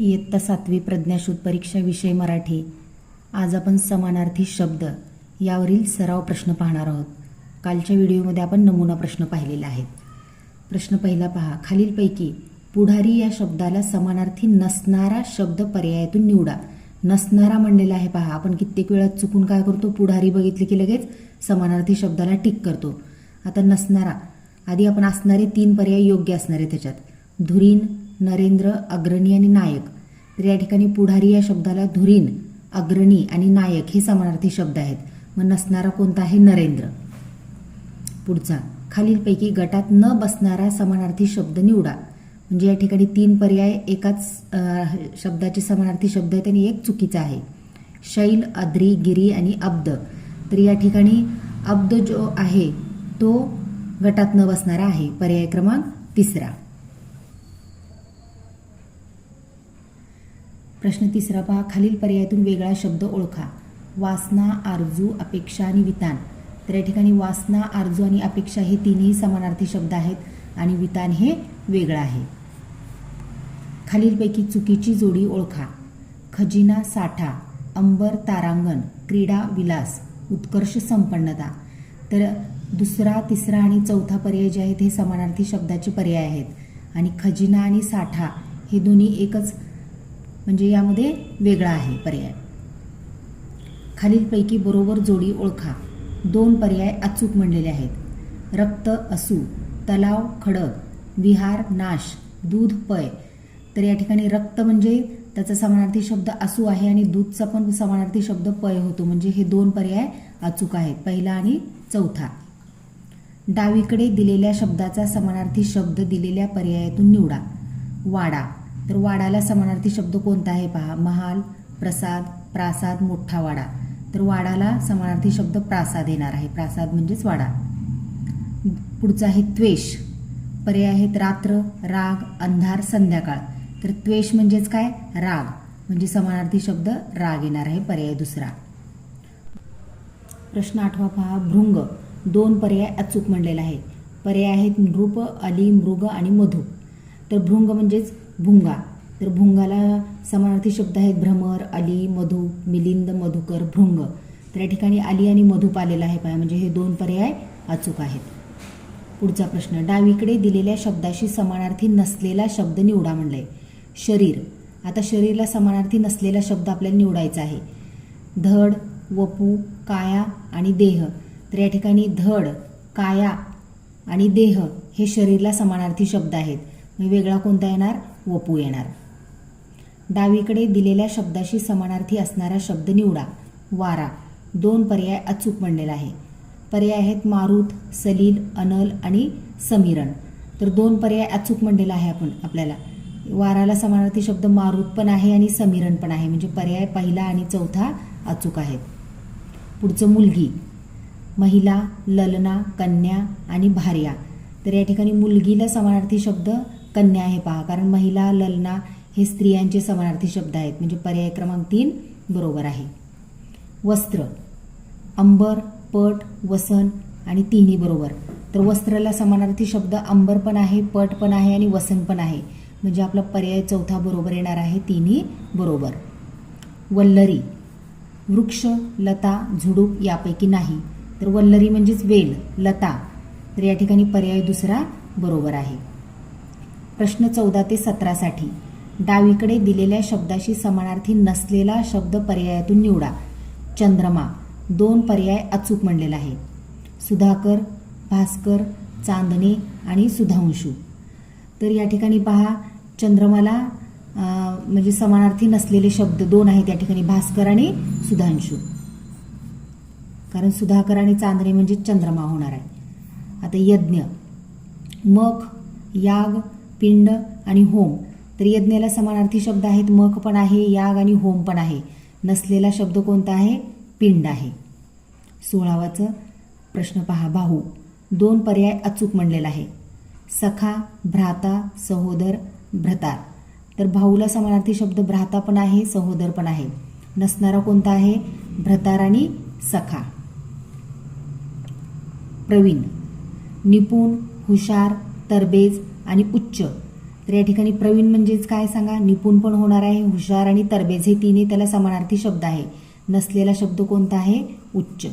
इयत्ता सातवी प्रज्ञाशोध परीक्षा विषय मराठी. आज आपण समानार्थी शब्द यावरील सराव प्रश्न पाहणार आहोत. कालच्या व्हिडिओमध्ये आपण नमुना प्रश्न पाहिलेला आहेत प्रश्न पहिला पहा. खालीलपैकी पुढारी या शब्दाला समानार्थी नसणारा शब्द पर्यायातून निवडा. नसणारा म्हणलेला आहे पहा. आपण कित्येक वेळा चुकून काय करतो? पुढारी बघितले की लगेच समानार्थी शब्दाला टिक करतो. आता नसणारा. आधी आपण असणारे तीन पर्याय योग्य असणारे त्याच्यात. धुरीन नरेंद्र अग्रणी आणि नायक. तर या ठिकाणी पुढारी या शब्दाला धुरीन अग्रणी आणि नायक हे समानार्थी शब्द आहेत. मग नसणारा कोणता आहे? नरेंद्र. पुढचा. खालीलपैकी गटात न बसणारा समानार्थी शब्द निवडा. म्हणजे या ठिकाणी तीन पर्याय एकाच शब्दाचे समानार्थी शब्द आहेत आणि एक चुकीचा आहे. शैल अद्री गिरी आणि अब्द. तर या ठिकाणी अब्द जो आहे तो गटात न बसणारा आहे. पर्याय क्रमांक तिसरा. प्रश्न तिसरा पहा खालील पर्यायातून वेगळा शब्द ओळखा. वासना आरजू अपेक्षा आणि वितान. तर या ठिकाणी वासना आरजू आणि अपेक्षा हे तिन्ही समानार्थी शब्द आहेत आणि वितान हे वेगळं आहे. खालीलपैकी चुकीची जोडी ओळखा. खजिना साठा अंबर तारांगण क्रीडा विलास उत्कर्ष संपन्नता. तर दुसरा तिसरा आणि चौथा पर्याय जे आहेत हे समानार्थी शब्दाचे पर्याय आहेत. आणि खजिना आणि साठा हे दोन्ही एकच म्हणजे यामध्ये वेगळा आहे पर्याय. खालीलपैकी बरोबर जोडी ओळखा. दोन पर्याय अचूक म्हणलेले आहेत. रक्त असू तलाव खडक विहार नाश दूध पय. तर या ठिकाणी रक्त म्हणजे त्याचा समानार्थी शब्द असू आहे आणि दूधचा पण समानार्थी शब्द पय होतो. म्हणजे हे दोन पर्याय अचूक आहेत. पहिला आणि चौथा. डावीकडे दिलेल्या शब्दाचा समानार्थी शब्द दिलेल्या पर्यायातून निवडा. वाडा. तर वाडाला समानार्थी शब्द कोणता आहे पहा? महाल प्रसाद प्रासाद मोठा वाडा. तर वाडाला समानार्थी शब्द प्रासाद येणार आहे. प्रासाद म्हणजेच वाडा. पुढचा आहे त्वेष. पर्याय आहेत रात्र राग अंधार संध्याकाळ. तर त्वेष म्हणजेच काय? राग. म्हणजे समानार्थी शब्द राग येणार आहे. पर्याय दुसरा. प्रश्न आठवा पहा. भृंग. दोन पर्याय अचूक म्हणलेला आहे. पर्याय आहेत नृप अली मृग आणि मधु. तर भृंग म्हणजेच भुंगा. तर भुंगाला समानार्थी शब्द आहेत भ्रमर अली मधु मिलिंद मधुकर भृंग. तर या ठिकाणी अली आणि मधुप आलेला आहे पाय. म्हणजे हे दोन पर्याय अचूक आहेत. पुढचा प्रश्न डावीकडे दिलेल्या शब्दाशी समानार्थी नसलेला शब्द निवडा म्हणलंय. शरीर. आता शरीरला समानार्थी नसलेला शब्द आपल्याला निवडायचा आहे. धड वपू काया आणि देह. तर या ठिकाणी धड काया आणि देह हे शरीरला समानार्थी शब्द आहेत. मग वेगळा कोणता येणार? वपू येणार. डावीकडे दिलेल्या शब्दाशी समानार्थी असणारा शब्द निवडा. वारा. दोन पर्याय अचूक म्हणलेला आहे. पर्याय आहेत मारुत सलील अनल आणि समीरण तर दोन पर्याय अचूक म्हणलेला आहे आपण आपल्याला. वाराला समानार्थी शब्द मारुत पण आहे आणि समीरण पण आहे. म्हणजे पर्याय पहिला आणि चौथा अचूक आहेत. पुढचं मुलगी. महिला ललना कन्या आणि भार्या. तर या ठिकाणी मुलगीला समानार्थी शब्द कन्या आहे पहा. कारण महिला ललना हे स्त्रियांचे समानार्थी शब्द आहेत. म्हणजे पर्याय क्रमांक तीन बरोबर आहे. वस्त्र. अंबर पट वसन आणि तिन्ही बरोबर. तर वस्त्राला समानार्थी शब्द अंबर पण आहे पट पण आहे आणि वसन पण आहे. म्हणजे आपला पर्याय चौथा बरोबर येणार आहे तिन्ही बरोबर. वल्लरी. वृक्ष लता झुडूप यापैकी नाही. तर वल्लरी म्हणजेच वेल लता. तर या ठिकाणी पर्याय दुसरा बरोबर आहे. प्रश्न चौदा ते सतरासाठी डावीकडे दिलेल्या शब्दाशी समानार्थी नसलेला शब्द पर्यायातून निवडा. चंद्रमा दोन पर्याय अचूक म्हणलेला आहे. सुधाकर भास्कर चांदणे आणि सुधांशू. तर या ठिकाणी पहा चंद्रमाला म्हणजे समानार्थी नसलेले शब्द दोन आहेत या ठिकाणी भास्कर आणि सुधांशू. कारण सुधाकर आणि चांदणे म्हणजे चंद्रमा होणार आहे. आता यज्ञ. मख याग पिंड आणि होम. तर यज्ञाला समानार्थी शब्द आहेत. मख पण आहे याग आणि होम पण आहे. नसलेला शब्द कोणता आहे? पिंड आहे. सोळावाचं प्रश्न पहा. भाऊ दोन पर्याय अचूक म्हणलेला आहे. सखा भ्राता सहोदर भ्रतार. तर भाऊला समानार्थी शब्द भ्राता पण आहे सहोदर पण आहे. नसणारा कोणता आहे? भ्रतार आणि सखा. प्रवीण. निपुण हुशार तरबेज आणि उच्च. तर या ठिकाणी प्रवीण म्हणजेच काय सांगा? निपुण पण होणार आहे हुशार आणि तरबेज. हे तिन्ही त्याला समानार्थी शब्द आहे. नसलेला शब्द कोणता आहे? उच्च.